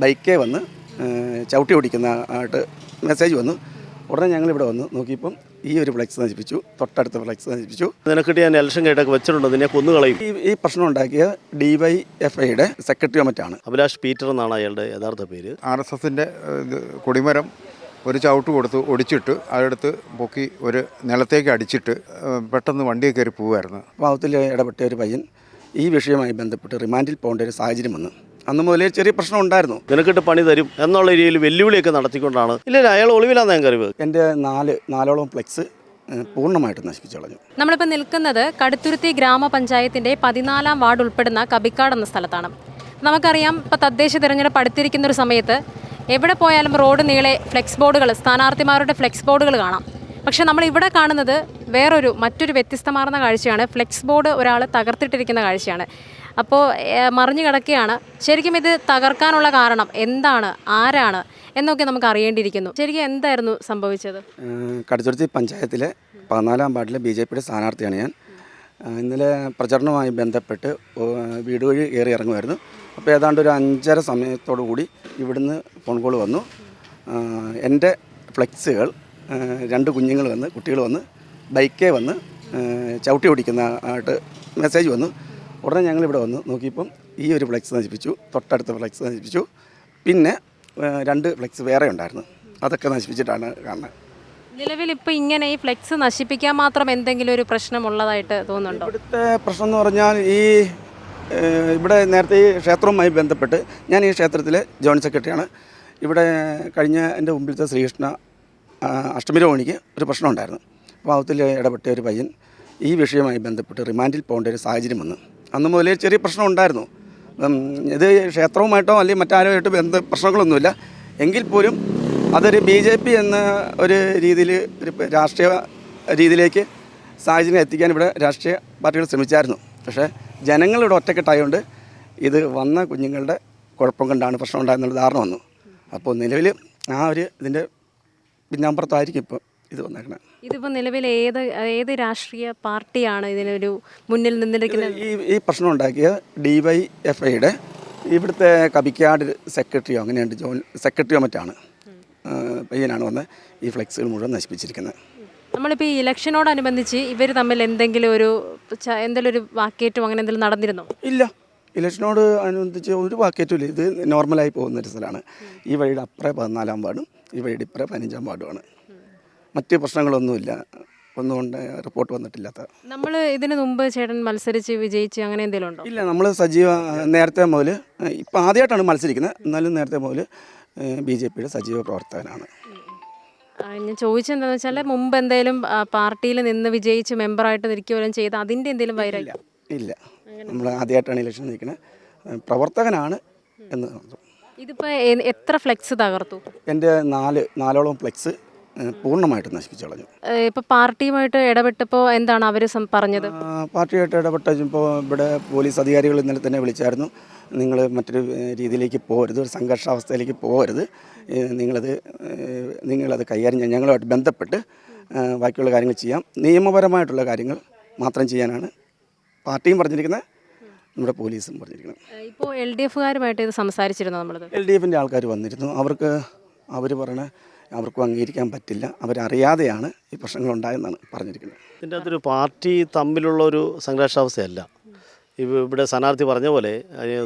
ബൈക്കേ വന്ന് ചവിട്ടി ഓടിക്കുന്ന ആയിട്ട് മെസ്സേജ് വന്നു. ഉടനെ ഞങ്ങൾ ഇവിടെ വന്ന് നോക്കിയപ്പം ഈ ഒരു ഫ്ലെക്സ് നശിപ്പിച്ചു തൊട്ടടുത്ത ഫ്ലെക്സ് നശിപ്പിച്ചു. നിനക്കിട്ട് ഞാൻ ഇലക്ഷൻ കേട്ടൊക്കെ വെച്ചിട്ടുണ്ട് നിന്നെ കൊന്നുകളയും ഈ ഈ പ്രശ്നം ഉണ്ടാക്കിയ ഡി വൈ എഫ് ഐയുടെ സെക്രട്ടറി മറ്റാണ് അഭിലാഷ് പീറ്റർ എന്നാണ് അയാളുടെ യഥാർത്ഥ പേര്. ആർ എസ് എസിന്റെ കൊടിമരം ഒരു ചവിട്ട് കൊടുത്ത് ഒടിച്ചിട്ട് അതെടുത്ത് പൊക്കി ഒരു നിലത്തേക്ക് അടിച്ചിട്ട് പെട്ടെന്ന് വണ്ടിയിൽ കയറി പോവുമായിരുന്നു. പാവത്തിൽ ഇടപെട്ട ഒരു പയ്യൻ ഈ വിഷയവുമായി ബന്ധപ്പെട്ട് റിമാൻഡിൽ പോകേണ്ട ഒരു സാഹചര്യം വന്നു. അന്ന് മുതലേ ചെറിയ പ്രശ്നം ഉണ്ടായിരുന്നു നിനക്കിട്ട് പണി തരും എന്നുള്ള രീതിയിൽ വെല്ലുവിളിയൊക്കെ നടത്തിക്കൊണ്ടാണ്. ഇല്ല അയാൾ ഒളിവിലാന്ന് ഞാൻ കരുവ് എന്റെ നാല് നാലോളം ഫ്ലെക്സ് പൂർണമായിട്ട് നശിപ്പിച്ചു കളഞ്ഞു. നമ്മളിപ്പോൾ നിൽക്കുന്നത് കടുത്തുരുത്തി ഗ്രാമപഞ്ചായത്തിന്റെ പതിനാലാം വാർഡ് ഉൾപ്പെടുന്ന കബിക്കാട് എന്ന സ്ഥലത്താണ്. നമുക്കറിയാം ഇപ്പോൾ തദ്ദേശ തിരഞ്ഞെടുപ്പ് അടുത്തിരിക്കുന്ന ഒരു സമയത്ത് എവിടെ പോയാലും റോഡ് നീളെ ഫ്ലെക്സ് ബോർഡുകൾ സ്ഥാനാർത്ഥിമാരുടെ ഫ്ലെക്സ് ബോർഡുകൾ കാണാം. പക്ഷേ നമ്മൾ ഇവിടെ കാണുന്നത് വേറൊരു മറ്റൊരു വ്യത്യസ്തമാർന്ന കാഴ്ചയാണ്. ഫ്ലെക്സ് ബോർഡ് ഒരാൾ തകർത്തിട്ടിരിക്കുന്ന കാഴ്ചയാണ്. അപ്പോൾ മറിഞ്ഞു കിടക്കുകയാണ്. ശരിക്കും ഇത് തകർക്കാനുള്ള കാരണം എന്താണ്? ആരാണ്? എന്നൊക്കെ നമുക്ക് അറിയേണ്ടിയിരിക്കുന്നു. ശരിക്കും എന്തായിരുന്നു സംഭവിച്ചത്? കടുത്തുരുത്തി പഞ്ചായത്തിലെ പതിനാലാം വാർഡിലെ ബി ജെ പിയുടെ സ്ഥാനാർത്ഥിയാണ് ഞാൻ. ഇന്നലെ പ്രചരണവുമായി ബന്ധപ്പെട്ട് വീട് വഴി കയറി ഇറങ്ങുമായിരുന്നു. അപ്പോൾ ഏതാണ്ട് ഒരു അഞ്ചര സമയത്തോടു കൂടി ഇവിടുന്ന് ഫോൺ കോൾ വന്നു. എന്റെ ഫ്ലെക്സുകൾ രണ്ട് കുഞ്ഞുങ്ങൾ വന്ന് കുട്ടികൾ വന്ന് ബൈക്കേ വന്ന് ചവിട്ടി ഓടിക്കുന്ന ആയിട്ട് മെസ്സേജ് വന്നു. ഉടനെ ഞങ്ങൾ ഇവിടെ വന്ന് നോക്കിയപ്പം ഈ ഒരു ഫ്ലെക്സ് നശിപ്പിച്ചു തൊട്ടടുത്ത ഫ്ലെക്സ് നശിപ്പിച്ചു. പിന്നെ രണ്ട് ഫ്ലെക്സ് വേറെ ഉണ്ടായിരുന്നു. അതൊക്കെ നശിപ്പിച്ചിട്ടാണ് കാണുന്നത്. നിലവിൽ ഇപ്പോൾ ഇങ്ങനെ ഈ ഫ്ലെക്സ് നശിപ്പിക്കാൻ മാത്രം എന്തെങ്കിലും ഒരു പ്രശ്നമുള്ളതായിട്ട് തോന്നുന്നുണ്ടോ? ഇവിടുത്തെ പ്രശ്നം എന്ന് പറഞ്ഞാൽ ഈ ഇവിടെ നേരത്തെ ഈ ക്ഷേത്രവുമായി ബന്ധപ്പെട്ട് ഞാൻ ഈ ക്ഷേത്രത്തിലെ ജോയിന്റ് സെക്രട്ടറിയാണ്. ഇവിടെ കഴിഞ്ഞ എന്റെ മുമ്പിലത്തെ ശ്രീകൃഷ്ണ ആ, അഷ്ടമി രോണിക്ക് ഒരു പ്രശ്നം ഉണ്ടായിരുന്നു. അതിൽ ഇടപെട്ട ഒരു പയ്യൻ ഈ വിഷയവുമായി ബന്ധപ്പെട്ട് റിമാൻഡിൽ പോകേണ്ട ഒരു സാഹചര്യം വന്നു. അന്ന് മുതലേ ചെറിയ പ്രശ്നം ഉണ്ടായിരുന്നു ഇത് ക്ഷേത്രവുമായിട്ടോ അല്ലെങ്കിൽ മറ്റാരുമായിട്ടോ ബന്ധ പ്രശ്നങ്ങളൊന്നുമില്ല. എങ്കിൽ പോലും അതൊരു ബി ജെ പി എന്ന ഒരു രീതിയിൽ ഒരു രാഷ്ട്രീയ രീതിയിലേക്ക് സാഹചര്യം എത്തിക്കാൻ ഇവിടെ രാഷ്ട്രീയ പാർട്ടികൾ ശ്രമിച്ചായിരുന്നു. പക്ഷേ ജനങ്ങളിവിടെ ഒറ്റക്കെട്ടായതുകൊണ്ട് ഇത് വന്ന കുഞ്ഞുങ്ങളുടെ കുഴപ്പം കൊണ്ടാണ് പ്രശ്നം ഉണ്ടായെന്നുള്ള ധാരണ വന്നു. അപ്പോൾ നിലവിൽ ആ ഒരു ഇതിന്റെ പിന്നാമ്പുറത്തായിരിക്കും ഇപ്പോൾ ഇത് വന്നേക്കണേ. ഇതിപ്പോൾ നിലവിൽ ഏത് ഏത് രാഷ്ട്രീയ പാർട്ടിയാണ് ഇതിനൊരു മുന്നിൽ നിന്നിരിക്കുന്നത്? ഈ ഈ പ്രശ്നം ഉണ്ടാക്കിയ ഡി വൈ എഫ് ഐയുടെ ഇവിടുത്തെ കബിക്കാട് സെക്രട്ടറിയോ അങ്ങനെയുണ്ട് ജോൺ സെക്രട്ടറിയോ മറ്റാണ് പയ്യനാണ് വന്ന് ഈ ഫ്ലെക്സുകൾ മുഴുവൻ നശിപ്പിച്ചിരിക്കുന്നത്. നമ്മളിപ്പോൾ ഈ ഇലക്ഷനോടനുബന്ധിച്ച് ഇവർ തമ്മിൽ എന്തെങ്കിലും ഒരു ച- എന്തെങ്കിലും ഒരു വാക്കേറ്റം അങ്ങനെ എന്തെങ്കിലും നടന്നിരുന്നോ? ഇല്ല. ഇലക്ഷനോട് അനുബന്ധിച്ച് ഒരു വാക്കേറ്റുമില്ല ഇത് നോർമലായി പോകുന്ന ഒരു സ്ഥലമാണ്. ഈ വഴിയുടെ അപ്പുറേ പതിനാലാം വാർഡും ഈ വഴിയുടെ ഇപ്പുറേ പതിനഞ്ചാം വാർഡുമാണ്. മറ്റ് പ്രശ്നങ്ങളൊന്നുമില്ല. ഒന്നുകൊണ്ട് റിപ്പോർട്ട് വന്നിട്ടില്ലാത്ത. നമ്മൾ ഇതിനു മുമ്പ് ചേട്ടൻ മത്സരിച്ച് വിജയിച്ച് അങ്ങനെ എന്തെങ്കിലും ഉണ്ടോ? ഇല്ല നമ്മൾ സജീവ നേരത്തെ മുതൽ ഇപ്പം ആദ്യമായിട്ടാണ് മത്സരിക്കുന്നത്. എന്നാലും നേരത്തെ മുതൽ ബി ജെ പിയുടെ സജീവ പ്രവർത്തകനാണ്. ഞാൻ ചോദിച്ചെന്താണെന്ന് വെച്ചാൽ മുമ്പ് എന്തെങ്കിലും പാർട്ടിയിൽ നിന്ന് വിജയിച്ച് മെമ്പറായിട്ട് നിൽക്കുകയും ചെയ്ത് അതിന്റെ എന്തെങ്കിലും വൈരല്ല ഇല്ല. നമ്മൾ ആദ്യമായിട്ടാണ് ഇലക്ഷൻ നിൽക്കുന്നത് പ്രവർത്തകനാണ് എന്ന്. ഇതിപ്പോൾ എത്ര ഫ്ലെക്സ് തകർത്തു? എന്റെ നാല് നാലോളം ഫ്ലെക്സ് പൂർണമായിട്ട് നശിപ്പിച്ചു കളഞ്ഞു. ഇപ്പോൾ പാർട്ടിയുമായിട്ട് ഇടപെട്ടപ്പോൾ എന്താണ് അവർ പറഞ്ഞത്? പാർട്ടിയായിട്ട് ഇടപെട്ടപ്പോൾ ഇവിടെ പോലീസ് അധികാരികൾ ഇന്നലെ തന്നെ വിളിച്ചായിരുന്നു. നിങ്ങൾ മറ്റൊരു രീതിയിലേക്ക് പോകരുത് ഒരു സംഘർഷാവസ്ഥയിലേക്ക് പോകരുത്. നിങ്ങളത് നിങ്ങളത് കൈകാര്യം ചെയ്യാൻ ഞങ്ങളുമായിട്ട് ബന്ധപ്പെട്ട് ബാക്കിയുള്ള കാര്യങ്ങൾ ചെയ്യാം. നിയമപരമായിട്ടുള്ള കാര്യങ്ങൾ മാത്രം ചെയ്യാനാണ് പാർട്ടിയും പറഞ്ഞിരിക്കുന്നത് നമ്മുടെ പോലീസും പറഞ്ഞിരിക്കുന്നത്. ഇപ്പോൾ എൽ ഡി എഫുകാരുമായിട്ട് ഇത് സംസാരിച്ചിരുന്നു നമ്മൾ എൽ ഡി എഫിന്റെ ആൾക്കാർ വന്നിരുന്നു. അവർക്ക് അവർ പറയണ അവർക്കും അംഗീകരിക്കാൻ പറ്റില്ല. അവരറിയാതെയാണ് ഈ പ്രശ്നങ്ങൾ ഉണ്ടായെന്നാണ് പറഞ്ഞിരിക്കുന്നത്. ഇതിന്റെ അകത്തൊരു പാർട്ടി തമ്മിലുള്ള ഒരു സംഘർഷാവസ്ഥയല്ല. ഇവിടെ സ്ഥാനാർത്ഥി പറഞ്ഞ പോലെ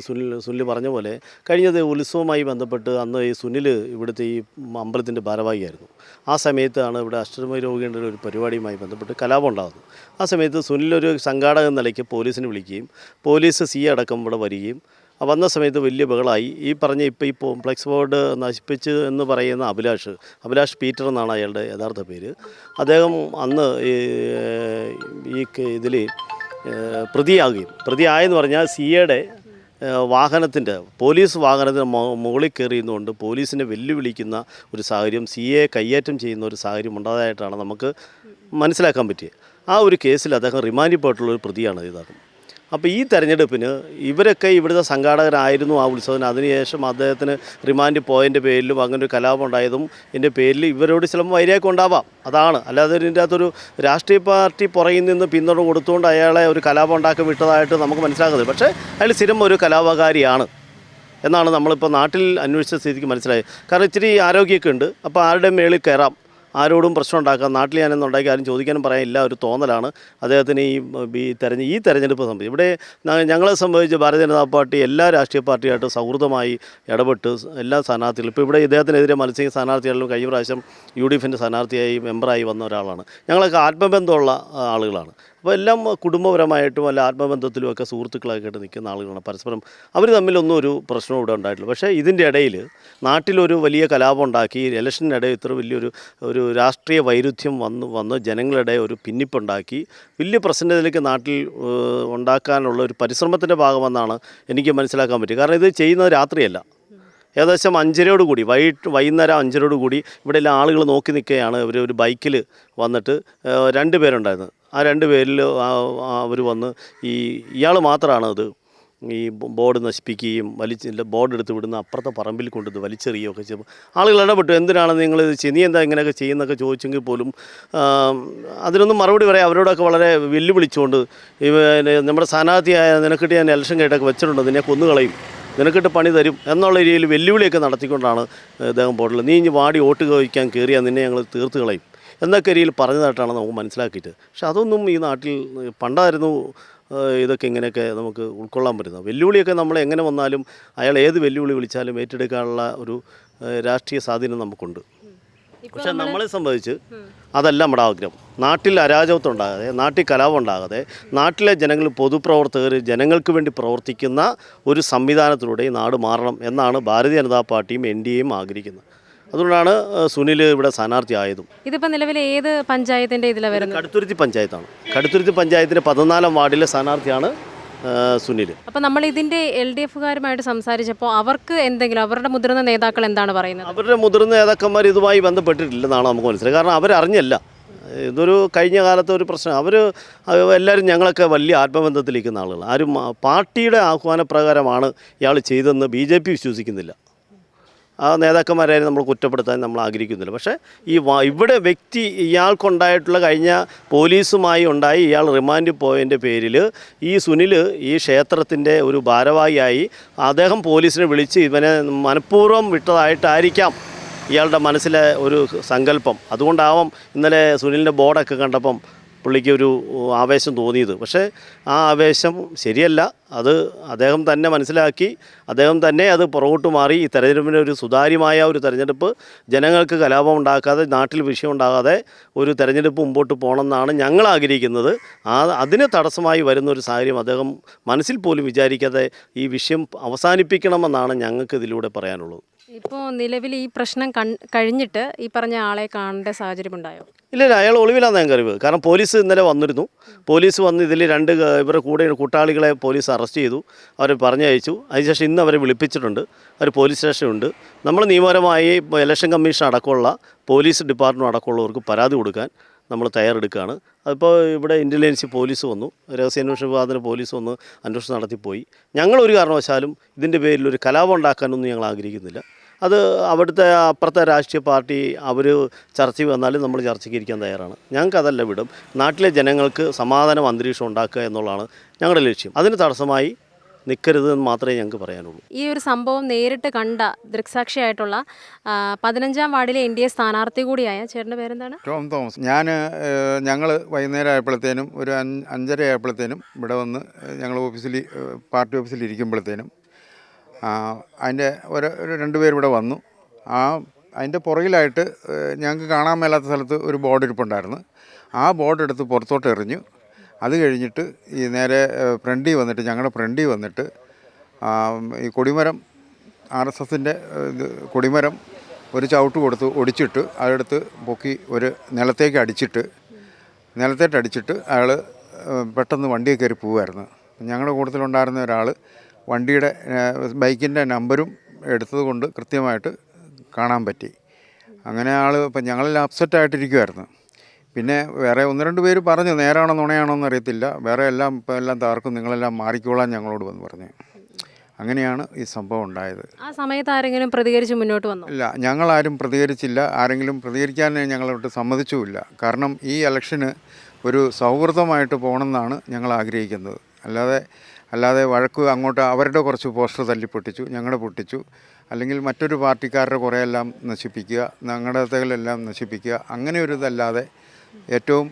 സുനിൽ സുനിൽ പറഞ്ഞ പോലെ കഴിഞ്ഞത് ഉത്സവവുമായി ബന്ധപ്പെട്ട് അന്ന് ഈ സുനിൽ ഇവിടുത്തെ ഈ അമ്പലത്തിന്റെ ഭാരവാഹിയായിരുന്നു. ആ സമയത്താണ് ഇവിടെ അഷ്ടമ രോഗിയുടെ ഒരു പരിപാടിയുമായി ബന്ധപ്പെട്ട് കലാപം ഉണ്ടാകുന്നു ആ സമയത്ത് സുനിൽ ഒരു സംഘാടക നിലയ്ക്ക് പോലീസിനെ വിളിക്കുകയും പോലീസ് സി അടക്കം ഇവിടെ വരികയും വന്ന സമയത്ത് വലിയ ബഹളമായി ഈ പറഞ്ഞ ഇപ്പോൾ ഈ ഫ്ലെക്സ് ബോർഡ് നശിപ്പിച്ച് എന്ന് പറയുന്ന അഭിലാഷ് അഭിലാഷ് പീറ്റർ എന്നാണ് അയാളുടെ യഥാർത്ഥ പേര്. അദ്ദേഹം അന്ന് ഈ ഇതിൽ പ്രതിയാകുകയും പ്രതിയായെന്ന് പറഞ്ഞാൽ സി എയുടെ വാഹനത്തിന്റെ പോലീസ് വാഹനത്തിന് മുകളിൽ കയറിയുന്നതുകൊണ്ട് പോലീസിനെ വെല്ലുവിളിക്കുന്ന ഒരു സാഹചര്യം സി എ കയ്യേറ്റം ചെയ്യുന്ന ഒരു സാഹചര്യം ഉണ്ടായതായിട്ടാണ് നമുക്ക് മനസ്സിലാക്കാൻ പറ്റിയത്. ആ ഒരു കേസിൽ അദ്ദേഹം റിമാൻഡിൽ പോയിട്ടുള്ള ഒരു പ്രതിയാണ് ഇതാകും അപ്പോൾ ഈ തെരഞ്ഞെടുപ്പിന് ഇവരൊക്കെ ഇവിടുത്തെ സംഘാടകരായിരുന്നു ആ ഉത്സവത്തിന്. അതിനുശേഷം അദ്ദേഹത്തിന് റിമാൻഡ് പോയതിന്റെ പേരിലും അങ്ങനെ ഒരു കലാപം ഉണ്ടായതും ഇതിന്റെ പേരിൽ ഇവരോട് ചിലപ്പോൾ വൈരാഗ്യം ഉണ്ടാവാം. അതാണ്. അല്ലാതെ ഇതിന്റെ അകത്തൊരു രാഷ്ട്രീയ പാർട്ടി പുറകിൽ നിന്ന് പിന്തുണ കൊടുത്തുകൊണ്ട് അയാളെ ഒരു കലാപം ഉണ്ടാക്കി വിട്ടതായിട്ട് നമുക്ക് മനസ്സിലാക്കുന്നത് പക്ഷേ അയാൾ സ്ഥിരം ഒരു കലാപകാരിയാണ് എന്നാണ് നമ്മളിപ്പോൾ നാട്ടിൽ അന്വേഷിച്ച സ്ഥിതിക്ക് മനസ്സിലായത്. കാരണം ഇച്ചിരി ആരോഗ്യമൊക്കെ ഉണ്ട്. അപ്പോൾ ആരുടെ മേളിൽ കയറാം? ആരോടും പ്രശ്നം ഉണ്ടാക്കാം നാട്ടിൽ ഞാനൊന്നും ഉണ്ടാക്കി ആരും ചോദിക്കാനും പറയാനില്ല ഒരു തോന്നലാണ്. അദ്ദേഹത്തിന് ഈ ഈ തെരഞ്ഞ് ഈ തെരഞ്ഞെടുപ്പ് സംബന്ധിച്ച് ഇവിടെ ഞങ്ങളെ സംബന്ധിച്ച് ഭാരതീയ ജനതാ പാർട്ടി എല്ലാ രാഷ്ട്രീയ പാർട്ടിയായിട്ട് സൗഹൃദമായി ഇടപെട്ട് എല്ലാ സ്ഥാനാർത്ഥികളും ഇപ്പോൾ ഇവിടെ ഇദ്ദേഹത്തിനെതിരെ മത്സരിക്കുന്ന സ്ഥാനാർത്ഥികളിലും കഴിഞ്ഞ പ്രാവശ്യം യു ഡി എഫിന്റെ സ്ഥാനാർത്ഥിയായി മെമ്പറായി വന്ന ഒരാളാണ്. ഞങ്ങളൊക്കെ ആത്മബന്ധമുള്ള ആളുകളാണ്. അപ്പോൾ എല്ലാം കുടുംബപരമായിട്ടും അല്ല ആത്മബന്ധത്തിലും ഒക്കെ സുഹൃത്തുക്കളൊക്കെ ആയിട്ട് നിൽക്കുന്ന ആളുകളാണ്. പരസ്പരം അവർ തമ്മിലൊന്നും ഒരു പ്രശ്നവും ഇവിടെ ഉണ്ടായിട്ടില്ല. പക്ഷേ ഇതിന്റെ ഇടയിൽ നാട്ടിലൊരു വലിയ കലാപം ഉണ്ടാക്കി ഇലക്ഷനിടയിൽ ഇത്ര വലിയൊരു ഒരു രാഷ്ട്രീയ വൈരുദ്ധ്യം വന്ന് വന്ന് ജനങ്ങളുടെ ഒരു ഭിന്നിപ്പുണ്ടാക്കി വലിയ പ്രശ്നത്തിലേക്ക് നാട്ടിൽ ഉണ്ടാക്കാനുള്ള ഒരു പരിശ്രമത്തിന്റെ ഭാഗമെന്നാണ് എനിക്ക് മനസ്സിലാക്കാൻ പറ്റും കാരണം ഇത് ചെയ്യുന്നത് രാത്രിയല്ല. ഏകദേശം അഞ്ചരയോട് കൂടി വൈകിട്ട് വൈകുന്നേരം അഞ്ചരയോട് കൂടി ഇവിടെ എല്ലാ ആളുകൾ നോക്കി നിൽക്കുകയാണ്. ഇവർ ഒരു ബൈക്കിൽ വന്നിട്ട് രണ്ട് പേരുണ്ടായിരുന്നു. ആ രണ്ട് പേരിൽ അവർ വന്ന് ഈ ഇയാൾ മാത്രമാണ് അത് ഈ ബോർഡ് നശിപ്പിക്കുകയും വലിച്ച് ബോർഡ് എടുത്ത് വിടുന്ന അപ്പുറത്തെ പറമ്പിൽ കൊണ്ടിത് വലിച്ചെറിയുകയും ഒക്കെ ചെയ്യുമ്പോൾ ആളുകൾ ഇടപെട്ടു. എന്തിനാണ് നിങ്ങൾ ഇത്? നീ എന്താ ഇങ്ങനെയൊക്കെ ചെയ്യുന്നൊക്കെ ചോദിച്ചെങ്കിൽ പോലും അതിനൊന്നും മറുപടി പറയാം അവരോടൊക്കെ വളരെ വെല്ലുവിളിച്ചുകൊണ്ട് നമ്മുടെ സ്ഥാനാർത്ഥിയായ നിനക്കിട്ട് ഞാൻ ഇലക്ഷൻ കേട്ടൊക്കെ വെച്ചിട്ടുണ്ട്. നിന്നെ കൊന്നുകളയും നിനക്കിട്ട് പണി തരും എന്നുള്ള രീതിയിൽ വെല്ലുവിളിയൊക്കെ നടത്തിക്കൊണ്ടാണ് ഇദ്ദേഹം ബോർഡിൽ. നീ ഇനി വാടി വോട്ട് ചോദിക്കാൻ കയറിയാൽ നിന്നെ ഞങ്ങൾ തീർത്ത് കളയും. എന്നൊക്കെ രീതിയിൽ പറഞ്ഞതായിട്ടാണ് നമുക്ക് മനസ്സിലാക്കിയിട്ട്. പക്ഷെ അതൊന്നും ഈ നാട്ടിൽ പണ്ടായിരുന്നു ഇതൊക്കെ ഇങ്ങനെയൊക്കെ നമുക്ക് ഉൾക്കൊള്ളാൻ പറ്റുന്നത്. വെല്ലുവിളിയൊക്കെ നമ്മൾ എങ്ങനെ വന്നാലും അയാൾ ഏത് വെല്ലുവിളി വിളിച്ചാലും ഏറ്റെടുക്കാനുള്ള ഒരു രാഷ്ട്രീയ സ്വാധീനം നമുക്കുണ്ട്. പക്ഷെ നമ്മളെ സംബന്ധിച്ച് അതല്ല നമ്മുടെ ആഗ്രഹം. നാട്ടിൽ അരാജകത്വം ഉണ്ടാകാതെ നാട്ടിൽ കലാപം ഉണ്ടാകാതെ നാട്ടിലെ ജനങ്ങൾ പൊതുപ്രവർത്തകർ ജനങ്ങൾക്ക് വേണ്ടി പ്രവർത്തിക്കുന്ന ഒരു സംവിധാനത്തിലൂടെ ഈ നാട് മാറണം എന്നാണ് ഭാരതീയ ജനതാ പാർട്ടിയും എൻ ഡി എയും ആഗ്രഹിക്കുന്നത്. അതുകൊണ്ടാണ് സുനിൽ ഇവിടെ സ്ഥാനാർത്ഥി ആയതും. ഇതിപ്പോൾ നിലവിൽ ഏത് പഞ്ചായത്തിന്റെ ഇതിലാണ് വരുന്നത്? കടുത്തുരുത്തി പഞ്ചായത്താണ്. കടുത്തുരുത്തി പഞ്ചായത്തിന്റെ പതിനാലാം വാർഡിലെ സ്ഥാനാർത്ഥിയാണ് സുനിൽ അപ്പോൾ നമ്മൾ ഇതിന്റെ എൽ ഡി എഫുകാരുമായിട്ട് സംസാരിച്ചപ്പോൾ അവർക്ക് എന്തെങ്കിലും അവരുടെ മുതിർന്ന നേതാക്കൾ എന്താണ് പറയുന്നത്? അവരുടെ മുതിർന്ന നേതാക്കന്മാർ ഇതുമായി ബന്ധപ്പെട്ടിട്ടില്ലെന്നാണ് നമുക്ക് മനസ്സിലായത്. കാരണം അവരറിഞ്ഞല്ല. ഇതൊരു കഴിഞ്ഞ കാലത്തെ ഒരു പ്രശ്നം. അവർ എല്ലാവരും ഞങ്ങളൊക്കെ വലിയ ആത്മബന്ധത്തിലിരിക്കുന്ന ആളുകൾ ആരും പാർട്ടിയുടെ ആഹ്വാനപ്രകാരമാണ് ഇയാൾ ചെയ്തതെന്ന് ബി ജെ പി വിശ്വസിക്കുന്നില്ല. ആ നേതാക്കന്മാരായാലും നമ്മൾ കുറ്റപ്പെടുത്താൻ നമ്മൾ ആഗ്രഹിക്കുന്നില്ല. പക്ഷേ ഈ ഇവിടെ വ്യക്തി ഇയാൾക്കുണ്ടായിട്ടുള്ള കഴിഞ്ഞ പോലീസുമായി ഉണ്ടായി ഇയാൾ റിമാൻഡ് പോയതിന്റെ പേരിൽ ഈ സുനിൽ ഈ ക്ഷേത്രത്തിന്റെ ഒരു ഭാരവാഹിയായി അദ്ദേഹം പോലീസിനെ വിളിച്ച് ഇവനെ മനഃപൂർവം വിട്ടതായിട്ടായിരിക്കാം ഇയാളുടെ മനസ്സിലെ ഒരു സങ്കല്പം. അതുകൊണ്ടാവാം ഇന്നലെ സുനിലിന്റെ ബോർഡൊക്കെ കണ്ടപ്പം പുള്ളിക്ക് ഒരു ആവേശം തോന്നിയത്. പക്ഷേ ആ ആവേശം ശരിയല്ല. അത് അദ്ദേഹം തന്നെ മനസ്സിലാക്കി അദ്ദേഹം തന്നെ അത് പുറകോട്ട് മാറി ഈ തെരഞ്ഞെടുപ്പിന് ഒരു സുതാര്യമായ ഒരു തെരഞ്ഞെടുപ്പ് ജനങ്ങൾക്ക് കലാപം ഉണ്ടാക്കാതെ നാട്ടിൽ വിഷയം ഉണ്ടാകാതെ ഒരു തെരഞ്ഞെടുപ്പ് മുമ്പോട്ട് പോകണമെന്നാണ് ഞങ്ങൾ ആഗ്രഹിക്കുന്നത്. ആ അതിന് തടസ്സമായി വരുന്ന ഒരു സാഹചര്യം അദ്ദേഹം മനസ്സിൽ പോലും വിചാരിക്കാതെ ഈ വിഷയം അവസാനിപ്പിക്കണമെന്നാണ് ഞങ്ങൾക്ക് ഇതിലൂടെ പറയാനുള്ളത്. ഇപ്പോൾ നിലവിൽ ഈ പ്രശ്നം കഴിഞ്ഞിട്ട് ഈ പറഞ്ഞ ആളെ കാണേണ്ട സാഹചര്യം ഉണ്ടായോ ഇല്ല അയാൾ ഒളിവിലാന്ന് ഞാൻ അറിവ് കാരണം പോലീസ് ഇന്നലെ വന്നിരുന്നു. പോലീസ് വന്ന് ഇതിൽ രണ്ട് ഇവരുടെ കൂടെ കൂട്ടാളികളെ പോലീസ് അറസ്റ്റ് ചെയ്തു. അവരെ പറഞ്ഞയച്ചു. അതിനുശേഷം ഇന്ന് അവരെ വിളിപ്പിച്ചിട്ടുണ്ട്. അവർ പോലീസ് സ്റ്റേഷനുണ്ട് നമ്മൾ നിയമപരമായി ഇലക്ഷൻ കമ്മീഷൻ അടക്കമുള്ള പോലീസ് ഡിപ്പാർട്ട്മെന്റ് അടക്കമുള്ളവർക്ക് പരാതി കൊടുക്കാൻ നമ്മൾ തയ്യാറെടുക്കുകയാണ്. അതിപ്പോൾ ഇവിടെ ഇന്റലിജൻസ് പോലീസ് വന്നു. രഹസ്യാന്വേഷണ വിഭാഗത്തിന് പോലീസ് വന്ന് അന്വേഷണം നടത്തിപ്പോയി. ഞങ്ങളൊരു കാരണവശാലും ഇതിന്റെ പേരിൽ ഒരു കലാപം ഉണ്ടാക്കാനൊന്നും ഞങ്ങൾ ആഗ്രഹിക്കുന്നില്ല. അത് അവിടുത്തെ അപ്പുറത്തെ രാഷ്ട്രീയ പാർട്ടി അവർ ചർച്ച വന്നാലും നമ്മൾ ചർച്ചയ്ക്ക് ഇരിക്കാൻ തയ്യാറാണ്. ഞങ്ങൾക്ക് അതല്ല വിടും. നാട്ടിലെ ജനങ്ങൾക്ക് സമാധാനം അന്തരീക്ഷം ഉണ്ടാക്കുക എന്നുള്ളതാണ് ഞങ്ങളുടെ ലക്ഷ്യം. അതിന് തടസ്സമായി നിൽക്കരുത് എന്ന് മാത്രമേ ഞങ്ങൾക്ക് പറയാനുള്ളൂ. ഈ ഒരു സംഭവം നേരിട്ട് കണ്ട ദൃക്സാക്ഷിയായിട്ടുള്ള ആ, പതിനഞ്ചാം വാർഡിലെ എൻ ഡി എ സ്ഥാനാർത്ഥി കൂടിയായ ചേട്ടന്റെ പേരെന്താണ്? Tom Thomas. ഞാൻ ഞങ്ങൾ വൈകുന്നേരം ആയപ്പോഴത്തേനും ഒരു അഞ്ച് അഞ്ചര ആയപ്പോഴത്തേനും ഇവിടെ വന്ന് ഞങ്ങൾ ഓഫീസിൽ പാർട്ടി ഓഫീസിൽ ഇരിക്കുമ്പോഴത്തേനും അതിന്റെ ഒരു ഒരു രണ്ട് പേര് ഇവിടെ വന്നു. ആ അതിന്റെ പുറകിലായിട്ട് ഞങ്ങൾക്ക് കാണാൻ മേലാത്ത സ്ഥലത്ത് ഒരു ബോർഡ് ഇരിപ്പുണ്ടായിരുന്നു. ആ ബോർഡ് എടുത്ത് പുറത്തോട്ട് എറിഞ്ഞു. അത് കഴിഞ്ഞിട്ട് ഈ നേരെ ഫ്രണ്ടിൽ വന്നിട്ട് ഞങ്ങളുടെ ഫ്രണ്ടിൽ വന്നിട്ട് ഈ കൊടിമരം ആർ എസ് എസിന്റെ ഇത് കൊടിമരം ഒരു ചവിട്ട് കൊടുത്ത് ഒടിച്ചിട്ട് അതെടുത്ത് പൊക്കി ഒരു നിലത്തേക്ക് അടിച്ചിട്ട് നിലത്തേട്ട് അടിച്ചിട്ട് അയാൾ പെട്ടെന്ന് വണ്ടിയിൽ കയറി പോവുമായിരുന്നു. ഞങ്ങളുടെ കൂട്ടത്തിലുണ്ടായിരുന്ന ഒരാൾ വണ്ടിയുടെ ബൈക്കിന്റെ നമ്പരും എടുത്തത് കൊണ്ട് കൃത്യമായിട്ട് കാണാൻ പറ്റി. അങ്ങനെ ആൾ ഇപ്പം ഞങ്ങളെല്ലാം അപ്സെറ്റ് ആയിട്ടിരിക്കുമായിരുന്നു പിന്നെ വേറെ ഒന്ന് രണ്ട് പേര് പറഞ്ഞു നേരാണോ നുണയാണോ എന്ന് അറിയത്തില്ല. വേറെ എല്ലാം ഇപ്പം എല്ലാം താർക്കും നിങ്ങളെല്ലാം മാറിക്കോളാൻ ഞങ്ങളോട് വന്ന് പറഞ്ഞു. അങ്ങനെയാണ് ഈ സംഭവം ഉണ്ടായത്. ആ സമയത്ത് ആരെങ്കിലും പ്രതികരിച്ച് മുന്നോട്ട് വന്നു? ഇല്ല ഞങ്ങളാരും പ്രതികരിച്ചില്ല. ആരെങ്കിലും പ്രതികരിക്കാൻ ഞങ്ങളോട്ട് സമ്മതിച്ചുമില്ല. കാരണം ഈ ഇലക്ഷന് ഒരു സൗഹൃദമായിട്ട് പോകണമെന്നാണ് ഞങ്ങൾ ആഗ്രഹിക്കുന്നത്. അല്ലാതെ അല്ലാതെ വഴക്ക് അങ്ങോട്ട് അവരുടെ കുറച്ച് പോസ്റ്റർ തല്ലി പൊട്ടിച്ചു ഞങ്ങളുടെ പൊട്ടിച്ചു. അല്ലെങ്കിൽ മറ്റൊരു പാർട്ടിക്കാരുടെ കുറേ എല്ലാം നശിപ്പിക്കുക ഞങ്ങളുടെതെല്ലാം നശിപ്പിക്കുക അങ്ങനെ ഒരു ഇതല്ലാതെ ഏറ്റവും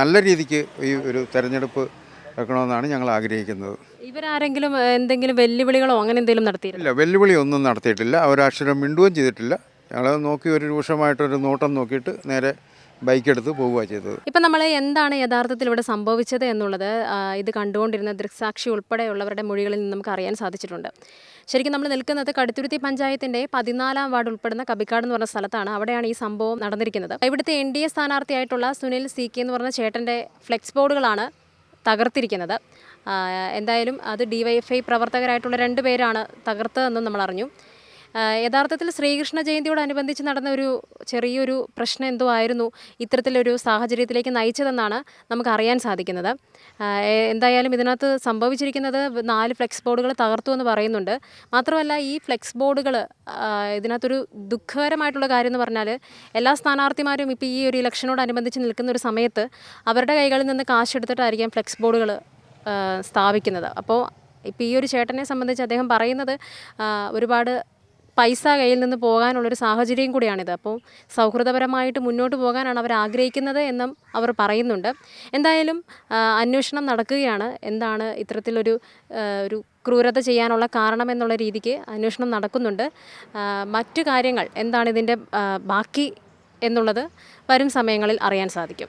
നല്ല രീതിക്ക് ഈ ഒരു തെരഞ്ഞെടുപ്പ് വെക്കണമെന്നാണ് ഞങ്ങൾ ആഗ്രഹിക്കുന്നത്. ഇവരാരെങ്കിലും എന്തെങ്കിലും വെല്ലുവിളികളോ അങ്ങനെ എന്തെങ്കിലും നടത്തിയിട്ടില്ല? ഇല്ല വെല്ലുവിളി ഒന്നും നടത്തിയിട്ടില്ല. അവരക്ഷരം മിണ്ടുകയും ചെയ്തിട്ടില്ല. ഞങ്ങൾ നോക്കി ഒരു രൂക്ഷമായിട്ടൊരു നോട്ടം നോക്കിയിട്ട് നേരെ ബൈക്കെടുത്ത് പോവുക ചെയ്തത്. ഇപ്പം നമ്മൾ എന്താണ് യഥാർത്ഥത്തിൽ ഇവിടെ സംഭവിച്ചത് എന്നുള്ളത് ഇത് കണ്ടുകൊണ്ടിരുന്ന ദൃക്സാക്ഷി ഉൾപ്പെടെയുള്ളവരുടെ മൊഴികളിൽ നിന്ന് നമുക്ക് അറിയാൻ സാധിച്ചിട്ടുണ്ട്. ശരിക്കും നമ്മൾ നിൽക്കുന്നത് കടുത്തുരുത്തി പഞ്ചായത്തിന്റെ പതിനാലാം വാർഡ് ഉൾപ്പെടുന്ന കബിക്കാട് എന്ന് പറഞ്ഞ സ്ഥലത്താണ് അവിടെയാണ് ഈ സംഭവം നടന്നിരിക്കുന്നത്. ഇവിടുത്തെ എൻ ഡി എ സ്ഥാനാർത്ഥിയായിട്ടുള്ള സുനിൽ സി കെ എന്ന് പറഞ്ഞ ചേട്ടന്റെ ഫ്ലെക്സ് ബോർഡുകളാണ് തകർത്തിരിക്കുന്നത്. എന്തായാലും അത് ഡി വൈ എഫ് ഐ പ്രവർത്തകരായിട്ടുള്ള രണ്ട് പേരാണ് തകർത്തതെന്നും നമ്മൾ അറിഞ്ഞു. യഥാർത്ഥത്തിൽ ശ്രീകൃഷ്ണ ജയന്തിയോടനുബന്ധിച്ച് നടന്ന ഒരു ചെറിയൊരു പ്രശ്നം എന്തോ ആയിരുന്നു. ഇത്തരത്തിലൊരു സാഹചര്യത്തിലേക്ക് നയിച്ചതെന്നാണ് നമുക്ക് അറിയാൻ സാധിക്കുന്നത്. എന്തായാലും ഇതിനകത്ത് സംഭവിച്ചിരിക്കുന്നത് നാല് ഫ്ലെക്സ് ബോർഡുകൾ തകർത്തു എന്ന് പറയുന്നുണ്ട്. മാത്രമല്ല ഈ ഫ്ലെക്സ് ബോർഡുകൾ ഇതിനകത്തൊരു ദുഃഖകരമായിട്ടുള്ള കാര്യം എന്ന് പറഞ്ഞാൽ എല്ലാ സ്ഥാനാർത്ഥിമാരും ഇപ്പോൾ ഈ ഒരു ഇലക്ഷനോടനുബന്ധിച്ച് നിൽക്കുന്ന ഒരു സമയത്ത് അവരുടെ കൈകളിൽ നിന്ന് കാശെടുത്തിട്ടായിരിക്കാം ഫ്ലെക്സ് ബോർഡുകൾ സ്ഥാപിക്കുന്നത്. അപ്പോൾ ഇപ്പോൾ ഈ ഒരു ചേട്ടനെ സംബന്ധിച്ച് അദ്ദേഹം പറയുന്നത് ഒരുപാട് പൈസ കയ്യിൽ നിന്ന് പോകാനുള്ളൊരു സാഹചര്യം കൂടിയാണിത്. അപ്പോൾ സൗഹൃദപരമായിട്ട് മുന്നോട്ട് പോകാനാണ് അവർ ആഗ്രഹിക്കുന്നത് എന്നും അവർ പറയുന്നുണ്ട്. എന്തായാലും അന്വേഷണം നടക്കുകയാണ്. എന്താണ് ഇത്തരത്തിലൊരു ഒരു ക്രൂരത ചെയ്യാനുള്ള കാരണം എന്നുള്ള രീതിക്ക് അന്വേഷണം നടക്കുന്നുണ്ട്. മറ്റു കാര്യങ്ങൾ എന്താണ് ഇതിന്റെ ബാക്കി എന്നുള്ളത് വരും സമയങ്ങളിൽ അറിയാൻ സാധിക്കും.